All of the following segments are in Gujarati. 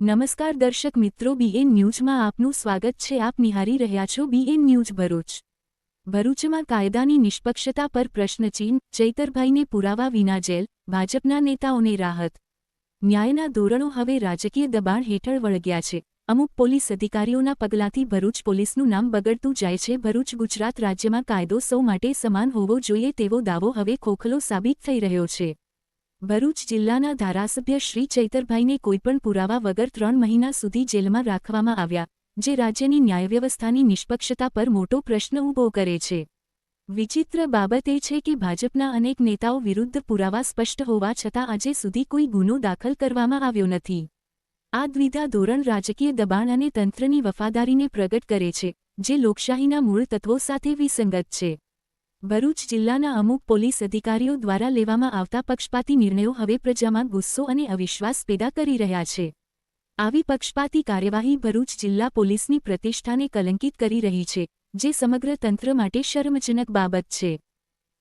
નમસ્કાર દર્શક મિત્રો બીએન ન્યૂઝમાં આપનું સ્વાગત છે. આપ નિહારી રહ્યા છો બીએન ન્યૂઝ ભરૂચ. ભરૂચમાં કાયદાની નિષ્પક્ષતા પર પ્રશ્નચીન ચૈતરભાઈને પુરાવા વિના જેલ, ભાજપના નેતાઓને રાહત. ન્યાયના ધોરણો હવે રાજકીય દબાણ હેઠળ વળગ્યા છે. અમુક પોલીસ અધિકારીઓના પગલાંથી ભરૂચ પોલીસનું નામ બગડતું જાય છે. ભરૂચ ગુજરાત રાજ્યમાં કાયદો સૌ માટે સમાન હોવો જોઈએ તેવો દાવો હવે ખોખલો સાબિત થઈ રહ્યો છે. ભરૂચ જિલ્લાના ધારાસભ્ય શ્રી ચૈતરભાઈને કોઈપણ પુરાવા વગર ત્રણ મહિના સુધી જેલમાં રાખવામાં આવ્યા, જે રાજ્યની ન્યાયવ્યવસ્થાની નિષ્પક્ષતા પર મોટો પ્રશ્ન ઊભો કરે છે. વિચિત્ર બાબત એ છે કે ભાજપના અનેક નેતાઓ વિરુદ્ધ પુરાવા સ્પષ્ટ હોવા છતાં આજે સુધી કોઈ ગુનો દાખલ કરવામાં આવ્યો નથી. આ દ્વિધા ધોરણ રાજકીય દબાણ અને તંત્રની વફાદારીને પ્રગટ કરે છે, જે લોકશાહીના મૂળ તત્વો સાથે વિસંગત છે. ભરૂચ જિલ્લાના અમુક પોલીસ અધિકારીઓ દ્વારા લેવામાં આવતા પક્ષપાતી નિર્ણયો હવે પ્રજામાં ગુસ્સો અને અવિશ્વાસ પેદા કરી રહ્યા છે. આવી પક્ષપાતી કાર્યવાહી ભરૂચ જિલ્લા પોલીસની પ્રતિષ્ઠાને કલંકિત કરી રહી છે, જે સમગ્ર તંત્ર માટે શરમજનક બાબત છે.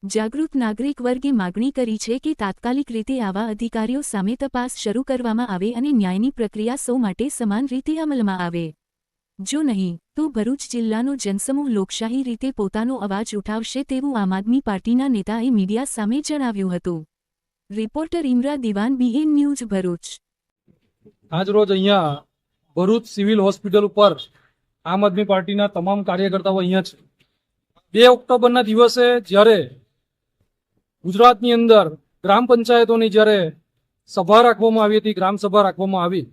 જાગૃત નાગરિક વર્ગે માગણી કરી છે કે તાત્કાલિક રીતે આવા અધિકારીઓ સામે તપાસ શરૂ કરવામાં આવે અને ન્યાયની પ્રક્રિયા સૌ માટે સમાન રીતે અમલમાં આવે. જો નહીં, તો ભરૂચ જિલ્લાનો જનસમૂહ લોકશાહી રીતે પોતાનો અવાજ ઉઠાવશે તેવું આમ આદમી પાર્ટીના નેતાએ મીડિયા સામે જણાવ્યું હતું. રિપોર્ટર ઇમરા દિવાન, બીએન ન્યૂઝ, ભરૂચ. આજ અહીંયા ભરૂચ સિવિલ હોસ્પિટલ ઉપર આમ આદમી પાર્ટીના તમામ કાર્યકર્તાઓ અહીંયા છે. બે ઓક્ટોબરના દિવસે જ્યારે ગુજરાતની અંદર ગ્રામ પંચાયતોની જ્યારે સભા રાખવામાં આવી હતી ગ્રામ સભા રાખવામાં આવી,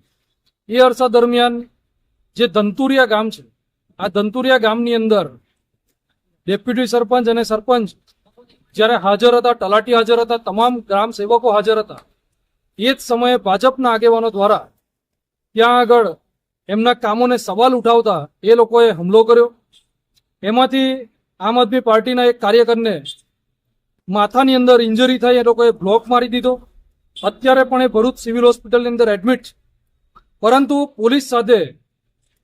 એ અરસા દરમિયાન જે દંતુરિયા ગામ છે. આ દંતુરિયા ગામની અંદર ડેપ્યુટી સરપંચ અને સરપંચ જ્યારે હાજર હતા, તલાટી હાજર હતા, તમામ ગ્રામ સેવકો હાજર હતા, એ જ સમયે ભાજપના આગેવાનો દ્વારા ત્યાં આગળ એમના કામોને સવાલ ઉઠાવતા એ લોકોએ હુમલો કર્યો. એમાંથી આમ આદમી પાર્ટીના એક કાર્યકરને માથાની અંદર ઇન્જરી થઈ એ લોકોએ બ્લોક મારી દીધો. અત્યારે પણ એ ભરૂચ સિવિલ હોસ્પિટલની અંદર એડમિટ પરંતુ પોલીસ સાથે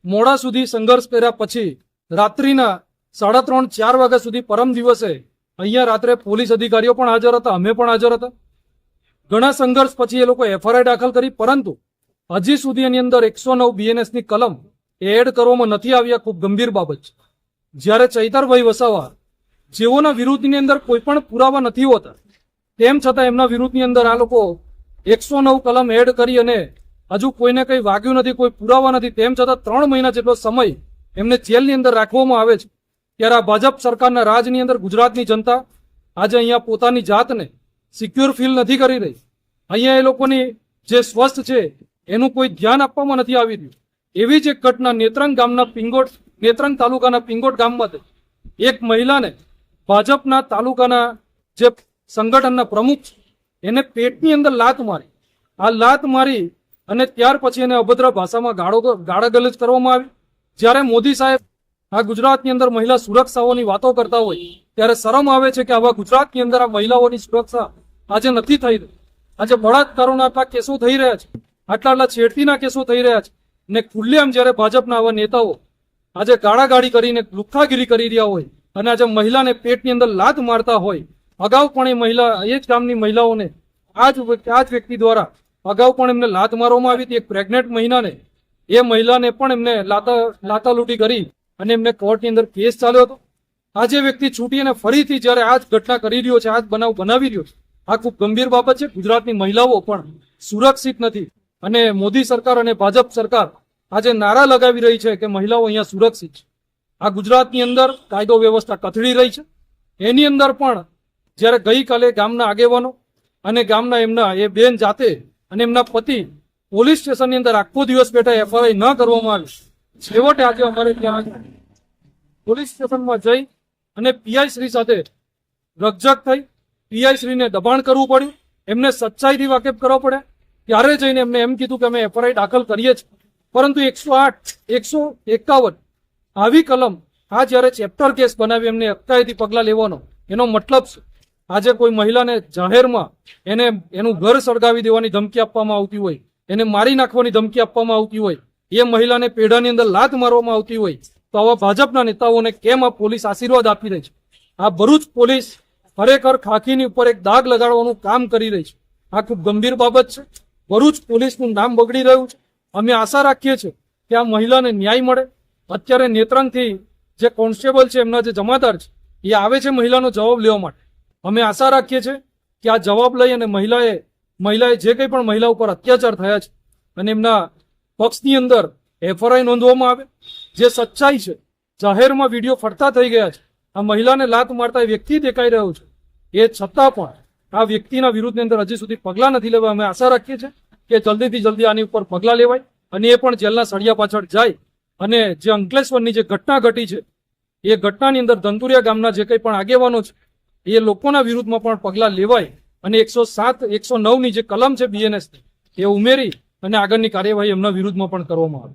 મોડા સુધી સંઘર્ષ કર્યા પછી રાત્રિના સાડા ત્રણ, ચાર વાગ્યા સુધી પરમ દિવસે અહીંયા રાત્રે પોલીસ અધિકારીઓ પણ હાજર હતા, અમે પણ હાજર હતા. ઘણા સંઘર્ષ પછી એ લોકો એફઆરઆઈ દાખલ કરી, પરંતુ હજી સુધી એની અંદર એકસો નવ બીએનએસની કલમ એડ કરવામાં નથી આવ્યા ખૂબ ગંભીર બાબત છે. જ્યારે ચૈતરભાઈ વસાવા જેઓના વિરુદ્ધની અંદર કોઈ પણ પુરાવા નથી હોતા, તેમ છતાં એમના વિરુદ્ધની અંદર આ લોકો એકસો નવ કલમ એડ કરી અને હજુ કોઈને કંઈ વાગ્યું નથી, કોઈ પુરાવા નથી. તેમ છતાં ત્રણ મહિના જેટલો સમય એમને જેલની અંદર રાખવામાં આવે છે. ત્યારે આ ભાજપ સરકારના રાજની અંદર ગુજરાતની જનતા આજે અહીંયા પોતાની જાતને સિક્યોર ફીલ નથી કરી રહી. અહીંયા એ લોકોની જે સ્વસ્થ છે, એનું કોઈ ધ્યાન આપવામાં નથી આવી રહ્યું. એવી જ એક ઘટના નેત્રંગ ગામના પિંગોટ, નેત્રંગ તાલુકાના પિંગોટ ગામમાં. એક મહિલાને ભાજપના તાલુકાના જે સંગઠનના પ્રમુખ એને પેટની અંદર લાત મારી. આ લાત મારી અને ત્યાર પછી એને અભદ્ર ભાષામાં ગાળો ગાળાગલજ કરવામાં આવી. જ્યારે મોદી સાહેબ આ ગુજરાતની અંદર મહિલા સુરક્ષાઓની વાતો કરતા હોય, ત્યારે શરમ આવે છે કે આવા ગુજરાતની અંદર આ મહિલાઓની સુરક્ષા આજે નથી થઈ રહી. આજે બળાત્કારોના આટલા કેસો થઈ રહ્યા છે. આટલા આટલા છેડતીના કેસો થઈ રહ્યા છે. ને ખુલ્લેમ જ્યારે ભાજપના આવા નેતાઓ આજે ગાળાગાળી કરીને લુખ્ખાગીરી કરી રહ્યા હોય અને આજે મહિલાને પેટની અંદર લાત મારતા હોય, અગાઉ પણ એ મહિલા, એ જ ગામની મહિલાઓને આ જ આ જ વ્યક્તિ દ્વારા અગાઉ પણ એમને લાત મારવામાં આવી હતી. એક પ્રેગ્નેન્ટ મહિલાને, એ મહિલાને પણ એમને લાતા લાતાલૂટી કરી અને એમને કોર્ટની અંદર કેસ ચાલ્યો હતો. આ જે વ્યક્તિ છૂટી અને ફરીથી જ્યારે આ જ ઘટના કરી રહ્યો છે, આ જ બનાવ બનાવી રહ્યો છે, આ ખૂબ ગંભીર બાબત છે. ગુજરાતની મહિલાઓ પણ સુરક્ષિત નથી અને મોદી સરકાર અને ભાજપ સરકાર આજે નારા લગાવી રહી છે કે મહિલાઓ અહીંયા સુરક્ષિત છે. આ ગુજરાતની અંદર કાયદો વ્યવસ્થા કથળી રહી છે. એની અંદર પણ જ્યારે ગઈકાલે ગામના આગેવાનો અને ગામના એમના એ બેન જાતે અને એમના પતિ પોલીસ સ્ટેશનની અંદર આખો દિવસ બેઠા એફઆઈઆર ન કરવામાં આવી. છેવટે આજે અમારે ત્યાં પોલીસ સ્ટેશનમાં જઈ અને પીઆઈ શ્રી સાથે રકઝક થઈ, પીઆઈ શ્રીને દબાણ કરવું પડ્યું. એમને સચ્ચાઈથી વાકેફ કરવા પડ્યા. ત્યારે જઈને એમને એમ કીધું કે અમે એફઆઈઆર દાખલ કરીએ છીએ. પરંતુ એકસો આઠ, એકસો એકાવન આવી કલમ આ જ્યારે ચેપ્ટર કેસ બનાવી, એમને અટકાયતી પગલાં લેવાનો. એનો મતલબ શું? આજે કોઈ મહિલાને જાહેરમાં એને એનું ઘર સળગાવી દેવાની ધમકી આપવામાં આવતી હોય, એને મારી નાખવાની ધમકી આપવામાં આવતી હોય, એ મહિલાને પેઢાની અંદર લાત મારવામાં આવતી હોય, તો આવા ભાજપના નેતાઓને કેમ આ પોલીસ આશીર્વાદ આપી રહી છે? આ ભરૂચ પોલીસ ખરેખર ખાખીની ઉપર એક દાગ લગાડવાનું કામ કરી રહી છે. આ ખૂબ ગંભીર બાબત છે. ભરૂચ પોલીસનું નામ બગડી રહ્યું છે. અમે આશા રાખીએ છીએ કે આ મહિલાને ન્યાય મળે. અત્યારે નેત્રંગથી જે કોન્સ્ટેબલ છે, એમના જે જમાદાર છે, એ આવે છે મહિલાનો જવાબ લેવા માટે. અમે આશા રાખીએ છીએ કે આ જવાબ લઈ અને મહિલાએ મહિલાએ જે કંઈ પણ મહિલા ઉપર અત્યાચાર થયા છે અને એમના પક્ષની અંદર એફઆરઆઈ નોંધવામાં આવે, જે સચ્ચાઈ છે, જાહેરમાં વીડિયો ફરતા થઈ ગયા છે, આ મહિલાને લાત મારતા વ્યક્તિ દેખાઈ રહ્યો છે. એ છતાં પણ આ વ્યક્તિના વિરુદ્ધની અંદર હજી સુધી પગલાં નથી લેવા અમે આશા રાખીએ છીએ કે જલ્દીથી જલ્દી આની ઉપર પગલાં લેવાય અને એ પણ જેલના સળિયા પાછળ જાય અને જે અંકલેશ્વરની જે ઘટના ઘટી છે, એ ઘટનાની અંદર ધંતુરિયા ગામના જે કંઈ પણ આગેવાનો છે એ લોકોના વિરુદ્ધમાં પણ પગલાં લેવાય અને એકસો સાત, એકસો નવની જે કલમ છે બીએનએસ એ ઉમેરી અને આગળની કાર્યવાહી એમના વિરુદ્ધમાં પણ કરવામાં આવે.